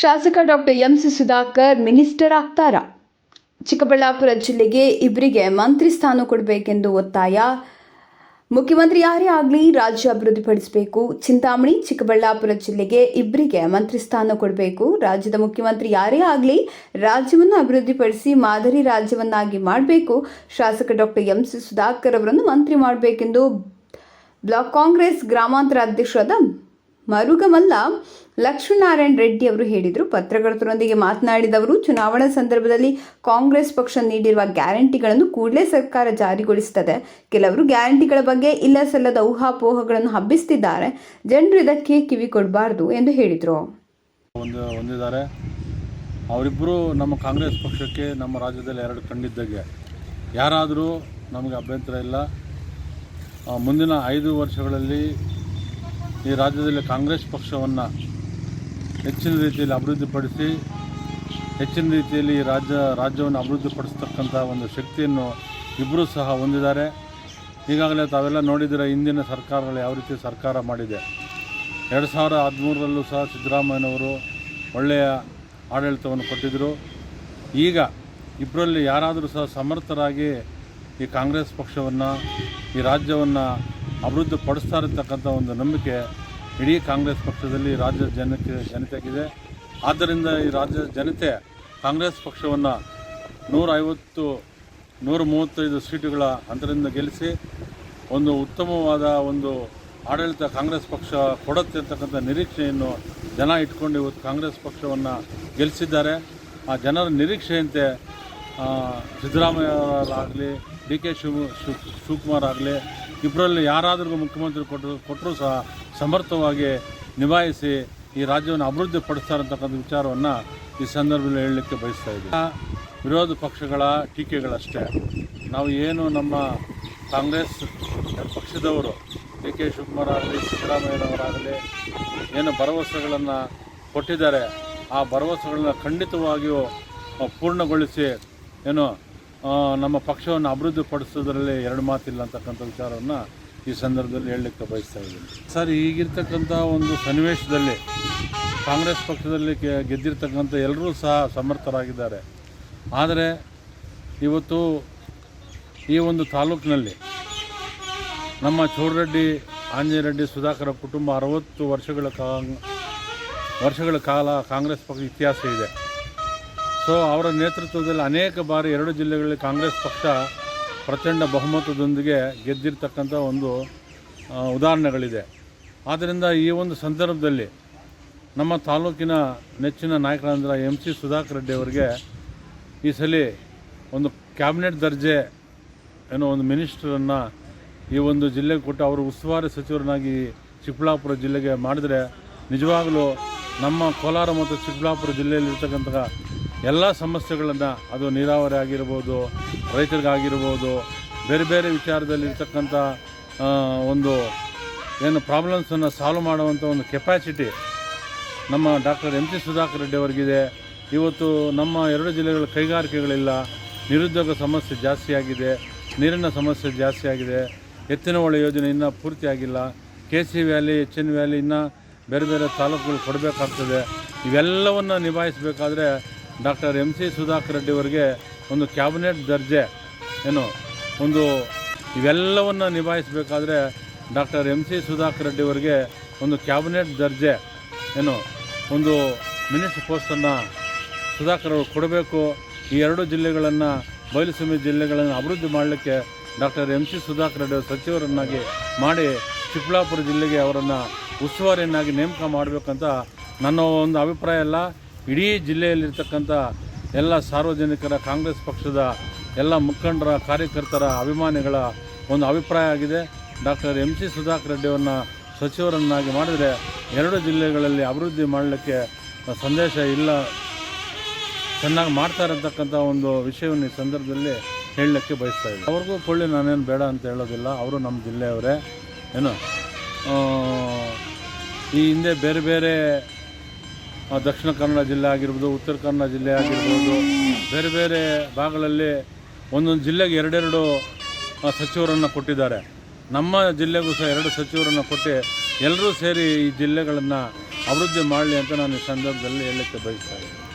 ಶಾಸಕ doctor M C Sudhakar minister ಆಗ್ತಾರಾ? ಚಿಕ್ಕಬಳ್ಳಾಪುರ ಜಿಲ್ಲೆಗೆ ಇಬ್ಬರಿಗೆ ಮಂತ್ರಿ ಸ್ಥಾನ ಕೊಡಬೇಕೆಂದು ಒತ್ತಾಯ. ಮುಖ್ಯಮಂತ್ರಿ ಯಾರೇ ಆಗಲಿ ರಾಜ್ಯ ಅಭಿವೃದ್ಧಿಪಡಿಸಬೇಕು ಚಿಂತಾಮಣಿ, ಚಿಕ್ಕಬಳ್ಳಾಪುರ ಜಿಲ್ಲೆಗೆ ಇಬ್ಬರಿಗೆ ಮಂತ್ರಿ ಸ್ಥಾನ ಕೊಡಬೇಕು. ರಾಜ್ಯದ ಮುಖ್ಯಮಂತ್ರಿ ಯಾರೇ ಆಗಲಿ ರಾಜ್ಯವನ್ನು ಅಭಿವೃದ್ಧಿಪಡಿಸಿ ಮಾದರಿ ರಾಜ್ಯವನ್ನಾಗಿ ಮಾಡಬೇಕು. ಶಾಸಕ ಡಾಕ್ಟರ್ ಎಂ ಸಿ ಸುಧಾಕರ್ ಅವರನ್ನು ಮಂತ್ರಿ ಮಾಡಬೇಕೆಂದು ಬ್ಲಾಕ್ ಕಾಂಗ್ರೆಸ್ ಗ್ರಾಮಾಂತರ ಅಧ್ಯಕ್ಷರಾದ ಮರುಗಮಲ್ಲ ಲಕ್ಷ್ಮೀನಾರಾಯಣ ರೆಡ್ಡಿ ಅವರು ಹೇಳಿದರು. ಪತ್ರಕರ್ತರೊಂದಿಗೆ ಮಾತನಾಡಿದವರು, ಚುನಾವಣಾ ಸಂದರ್ಭದಲ್ಲಿ ಕಾಂಗ್ರೆಸ್ ಪಕ್ಷ ನೀಡಿರುವ ಗ್ಯಾರಂಟಿಗಳನ್ನು ಕೂಡಲೇ ಸರ್ಕಾರ ಜಾರಿಗೊಳಿಸುತ್ತದೆ. ಕೆಲವರು ಗ್ಯಾರಂಟಿಗಳ ಬಗ್ಗೆ ಇಲ್ಲ ಸಲ್ಲದ ಊಹಾಪೋಹಗಳನ್ನು ಹಬ್ಬಿಸುತ್ತಿದ್ದಾರೆ ಜನರು ಇದಕ್ಕೆ ಕಿವಿ ಕೊಡಬಾರದು ಎಂದು ಹೇಳಿದರು. ಅವರಿಬ್ಬರು ನಮ್ಮ ಕಾಂಗ್ರೆಸ್ ಪಕ್ಷಕ್ಕೆ ನಮ್ಮ ರಾಜ್ಯದಲ್ಲಿ ಎರಡು ಕಂಡಿದ್ದಾಗೆ ಯಾರಾದರೂ ನಮಗೆ ಅಭ್ಯಂತರ ಇಲ್ಲ. ಮುಂದಿನ ಐದು ವರ್ಷಗಳಲ್ಲಿ ಈ ರಾಜ್ಯದಲ್ಲಿ ಕಾಂಗ್ರೆಸ್ ಪಕ್ಷವನ್ನು ಹೆಚ್ಚಿನ ರೀತಿಯಲ್ಲಿ ಅಭಿವೃದ್ಧಿಪಡಿಸಿ, ಹೆಚ್ಚಿನ ರೀತಿಯಲ್ಲಿ ಈ ರಾಜ್ಯ, ರಾಜ್ಯವನ್ನು ಅಭಿವೃದ್ಧಿಪಡಿಸ್ತಕ್ಕಂಥ ಒಂದು ಶಕ್ತಿಯನ್ನು ಇಬ್ಬರೂ ಸಹ ಹೊಂದಿದ್ದಾರೆ. ಈಗಾಗಲೇ ತಾವೆಲ್ಲ ನೋಡಿದರೆ ಹಿಂದಿನ ಸರ್ಕಾರಗಳು ಯಾವ ರೀತಿ ಸರ್ಕಾರ ಮಾಡಿದೆ. ಎರಡು ಸಾವಿರ ಹದಿಮೂರರಲ್ಲೂ ಸಹ ಸಿದ್ದರಾಮಯ್ಯನವರು ಒಳ್ಳೆಯ ಆಡಳಿತವನ್ನು ಕೊಟ್ಟಿದ್ದರು ಈಗ ಇಬ್ಬರಲ್ಲಿ ಯಾರಾದರೂ ಸಹ ಸಮರ್ಥರಾಗಿ ಈ ಕಾಂಗ್ರೆಸ್ ಪಕ್ಷವನ್ನು, ಈ ರಾಜ್ಯವನ್ನು ಅಭಿವೃದ್ಧಿ ಪಡಿಸ್ತಾ ಇರತಕ್ಕಂಥ ಒಂದು ನಂಬಿಕೆ ಇಡೀ ಕಾಂಗ್ರೆಸ್ ಪಕ್ಷದಲ್ಲಿ ರಾಜ್ಯದ ಜನಕ್ಕೆ ಜನತೆಗಿದೆ ಆದ್ದರಿಂದ ಈ ರಾಜ್ಯದ ಜನತೆ ಕಾಂಗ್ರೆಸ್ ಪಕ್ಷವನ್ನು ನೂರ ಐವತ್ತು ನೂರ ಮೂವತ್ತೈದು ಸೀಟುಗಳ ಅಂತರದಿಂದ ಗೆಲ್ಲಿಸಿ ಒಂದು ಉತ್ತಮವಾದ ಒಂದು ಆಡಳಿತ ಕಾಂಗ್ರೆಸ್ ಪಕ್ಷ ಕೊಡುತ್ತೆ ಅಂತಕ್ಕಂಥ ನಿರೀಕ್ಷೆಯನ್ನು ಜನ ಇಟ್ಕೊಂಡು ಇವತ್ತು ಕಾಂಗ್ರೆಸ್ ಪಕ್ಷವನ್ನು ಗೆಲ್ಲಿಸಿದ್ದಾರೆ. ಆ ಜನರ ನಿರೀಕ್ಷೆಯಂತೆ ಆ, ಸಿದ್ದರಾಮಯ್ಯ ಡಿ ಕೆ ಶಿವ ಶಿವ್ ಶಿವಕುಮಾರ್ ಆಗಲಿ ಇಬ್ಬರಲ್ಲಿ ಯಾರಾದರೂ ಮುಖ್ಯಮಂತ್ರಿ ಕೊಟ್ಟರು ಕೊಟ್ಟರೂ ಸಹ ಸಮರ್ಥವಾಗಿ ನಿಭಾಯಿಸಿ ಈ ರಾಜ್ಯವನ್ನು ಅಭಿವೃದ್ಧಿ ಪಡಿಸ್ತಾರೆ ಅಂತಕ್ಕಂಥ ವಿಚಾರವನ್ನು ಈ ಸಂದರ್ಭದಲ್ಲಿ ಹೇಳಲಿಕ್ಕೆ ಬಯಸ್ತಾ ಇದ್ದೀನಿ. ವಿರೋಧ ಪಕ್ಷಗಳ ಟೀಕೆಗಳಷ್ಟೇ. ನಾವು ಏನು ನಮ್ಮ ಕಾಂಗ್ರೆಸ್ ಪಕ್ಷದವರು ಡಿ ಕೆ ಶಿವಕುಮಾರ್ ಆಗಲಿ ಸಿದ್ದರಾಮಯ್ಯನವರಾಗಲಿ ಏನು ಭರವಸೆಗಳನ್ನು ಕೊಟ್ಟಿದ್ದಾರೆ ಆ ಭರವಸೆಗಳನ್ನ ಖಂಡಿತವಾಗಿಯೂ ಪೂರ್ಣಗೊಳಿಸಿ ಏನು ನಮ್ಮ ಪಕ್ಷವನ್ನು ಅಭಿವೃದ್ಧಿ ಪಡಿಸೋದ್ರಲ್ಲಿ ಎರಡು ಮಾತಿಲ್ಲ ಅಂತಕ್ಕಂಥ ವಿಚಾರವನ್ನು ಈ ಸಂದರ್ಭದಲ್ಲಿ ಹೇಳಲಿಕ್ಕೆ ಬಯಸ್ತಾ ಇದ್ದೀನಿ. ಸರ್, ಈಗಿರ್ತಕ್ಕಂಥ ಒಂದು ಸನ್ನಿವೇಶದಲ್ಲಿ ಕಾಂಗ್ರೆಸ್ ಪಕ್ಷದಲ್ಲಿ ಗೆದ್ದಿರ್ತಕ್ಕಂಥ ಎಲ್ಲರೂ ಸಹ ಸಮರ್ಥರಾಗಿದ್ದಾರೆ. ಆದರೆ ಇವತ್ತು ಈ ಒಂದು ತಾಲೂಕಿನಲ್ಲಿ ನಮ್ಮ ಚೌಡರೆಡ್ಡಿ ಆಂಜನೇಯರೆಡ್ಡಿ, ಸುಧಾಕರ ಕುಟುಂಬ ಅರವತ್ತು ವರ್ಷಗಳ ಕಾಂಗ್ ವರ್ಷಗಳ ಕಾಲ ಕಾಂಗ್ರೆಸ್ ಪಕ್ಷ ಇತಿಹಾಸ ಇದೆ. ಸೊ ಅವರ ನೇತೃತ್ವದಲ್ಲಿ ಅನೇಕ ಬಾರಿ ಎರಡು ಜಿಲ್ಲೆಗಳಲ್ಲಿ ಕಾಂಗ್ರೆಸ್ ಪಕ್ಷ ಪ್ರಚಂಡ ಬಹುಮತದೊಂದಿಗೆ ಗೆದ್ದಿರ್ತಕ್ಕಂಥ ಒಂದು ಉದಾಹರಣೆಗಳಿದೆ. ಆದ್ದರಿಂದ ಈ ಒಂದು ಸಂದರ್ಭದಲ್ಲಿ ನಮ್ಮ ತಾಲೂಕಿನ ನೆಚ್ಚಿನ ನಾಯಕರಾದಂಥ ಎಂ ಸಿ ಸುಧಾಕರ್ ರೆಡ್ಡಿ ಅವರಿಗೆ ಈ ಸಲ ಒಂದು ಕ್ಯಾಬಿನೆಟ್ ದರ್ಜೆ ಏನೋ ಒಂದು ಮಿನಿಸ್ಟ್ರನ್ನು ಈ ಒಂದು ಜಿಲ್ಲೆಗೆ ಕೊಟ್ಟು ಅವರು ಉಸ್ತುವಾರಿ ಸಚಿವರನ್ನಾಗಿ ಚಿಕ್ಕಬಳ್ಳಾಪುರ ಜಿಲ್ಲೆಗೆ ಮಾಡಿದರೆ ನಿಜವಾಗಲೂ ನಮ್ಮ ಕೋಲಾರ ಮತ್ತು ಚಿಕ್ಕಬಳ್ಳಾಪುರ ಜಿಲ್ಲೆಯಲ್ಲಿರ್ತಕ್ಕಂಥ ಎಲ್ಲ ಸಮಸ್ಯೆಗಳನ್ನು ಅದು ನೀರಾವರಿ ಆಗಿರ್ಬೋದು, ರೈತರಿಗಾಗಿರ್ಬೋದು, ಬೇರೆ ಬೇರೆ ವಿಚಾರದಲ್ಲಿ ಇರ್ತಕ್ಕಂಥ ಒಂದು ಏನು ಪ್ರಾಬ್ಲಮ್ಸನ್ನು ಸಾಲ್ವ್ ಮಾಡುವಂಥ ಒಂದು ಕೆಪಾಸಿಟಿ ನಮ್ಮ doctor M C Sudhakar Reddy ಅವರಿಗಿದೆ. ಇವತ್ತು ನಮ್ಮ ಎರಡು ಜಿಲ್ಲೆಗಳ ಕೈಗಾರಿಕೆಗಳಿಲ್ಲ. ನಿರುದ್ಯೋಗ ಸಮಸ್ಯೆ ಜಾಸ್ತಿಯಾಗಿದೆ ನೀರಿನ ಸಮಸ್ಯೆ ಜಾಸ್ತಿಯಾಗಿದೆ ಎತ್ತಿನ ಒಳ ಯೋಜನೆ ಇನ್ನೂ ಪೂರ್ತಿಯಾಗಿಲ್ಲ K C valley H N valley ಇನ್ನೂ ಬೇರೆ ಬೇರೆ ತಾಲೂಕುಗಳು ಕೊಡಬೇಕಾಗ್ತದೆ. ಇವೆಲ್ಲವನ್ನು ನಿಭಾಯಿಸಬೇಕಾದ್ರೆ doctor M C Sudhakar Reddy ಅವರಿಗೆ ಒಂದು ಕ್ಯಾಬಿನೆಟ್ ದರ್ಜೆ, ಏನು, ಒಂದು ಇವೆಲ್ಲವನ್ನು ನಿಭಾಯಿಸಬೇಕಾದ್ರೆ doctor M C Sudhakar Reddy ಅವರಿಗೆ ಒಂದು ಕ್ಯಾಬಿನೆಟ್ ದರ್ಜೆ, ಏನು, ಒಂದು ಮಿನಿಸ್ಟರ್ ಪೋಸ್ಟನ್ನು ಸುಧಾಕರ್ ಅವರು ಕೊಡಬೇಕು. ಈ ಎರಡು ಜಿಲ್ಲೆಗಳನ್ನು ಬಯಲುಸೀಮೆ ಜಿಲ್ಲೆಗಳನ್ನು ಅಭಿವೃದ್ಧಿ ಮಾಡಲಿಕ್ಕೆ doctor M C Sudhakar Reddy ಸಚಿವರನ್ನಾಗಿ ಮಾಡಿ ಚಿಕ್ಕಬಳ್ಳಾಪುರ ಜಿಲ್ಲೆಗೆ ಅವರನ್ನು ಉಸ್ತುವಾರಿಯನ್ನಾಗಿ ನೇಮಕ ಮಾಡಬೇಕಂತ ನನ್ನ ಒಂದು ಅಭಿಪ್ರಾಯ ಅಲ್ಲ. ಇಡೀ ಜಿಲ್ಲೆಯಲ್ಲಿರ್ತಕ್ಕಂಥ ಎಲ್ಲ ಸಾರ್ವಜನಿಕರ, ಕಾಂಗ್ರೆಸ್ ಪಕ್ಷದ ಎಲ್ಲ ಮುಖಂಡರ, ಕಾರ್ಯಕರ್ತರ ಅಭಿಮಾನಿಗಳ ಒಂದು ಅಭಿಪ್ರಾಯ ಆಗಿದೆ. ಡಾಕ್ಟರ್ ಎಂ ಸಿ ಸುಧಾಕರ್ ರೆಡ್ಡಿಯವರನ್ನ ಸಚಿವರನ್ನಾಗಿ ಮಾಡಿದರೆ ಎರಡು ಜಿಲ್ಲೆಗಳಲ್ಲಿ ಅಭಿವೃದ್ಧಿ ಮಾಡಲಿಕ್ಕೆ ಸಂದೇಶ ಇಲ್ಲ. ಚೆನ್ನಾಗಿ ಮಾಡ್ತಾರೆ ಅಂತಕ್ಕಂಥ ಒಂದು ವಿಷಯವನ್ನು ಈ ಸಂದರ್ಭದಲ್ಲಿ ಹೇಳಲಿಕ್ಕೆ ಬಯಸ್ತಾ ಇದ್ದೀನಿ. ಅವ್ರಿಗೂ ಕೊಳ್ಳಿ, ನಾನೇನು ಬೇಡ ಅಂತ ಹೇಳೋದಿಲ್ಲ. ಅವರು ನಮ್ಮ ಜಿಲ್ಲೆಯವರೇ. ಏನು? ಈ ಹಿಂದೆ ಬೇರೆ ಬೇರೆ ದಕ್ಷಿಣ ಕನ್ನಡ ಜಿಲ್ಲೆ ಆಗಿರ್ಬೋದು, ಉತ್ತರ ಕನ್ನಡ ಜಿಲ್ಲೆ ಆಗಿರ್ಬೋದು, ಬೇರೆ ಬೇರೆ ಭಾಗಗಳಲ್ಲಿ ಒಂದೊಂದು ಜಿಲ್ಲೆಗೆ ಎರಡೆರಡು ಸಚಿವರನ್ನು ಕೊಟ್ಟಿದ್ದಾರೆ. ನಮ್ಮ ಜಿಲ್ಲೆಗೂ ಸಹ ಎರಡು ಸಚಿವರನ್ನು ಕೊಟ್ಟು ಎಲ್ಲರೂ ಸೇರಿ ಈ ಜಿಲ್ಲೆಗಳನ್ನು ಅಭಿವೃದ್ಧಿ ಮಾಡಲಿ ಅಂತ ನಾನು ಈ ಸಂದರ್ಭದಲ್ಲಿ ಹೇಳಲಿಕ್ಕೆ ಬಯಸ್ತಾ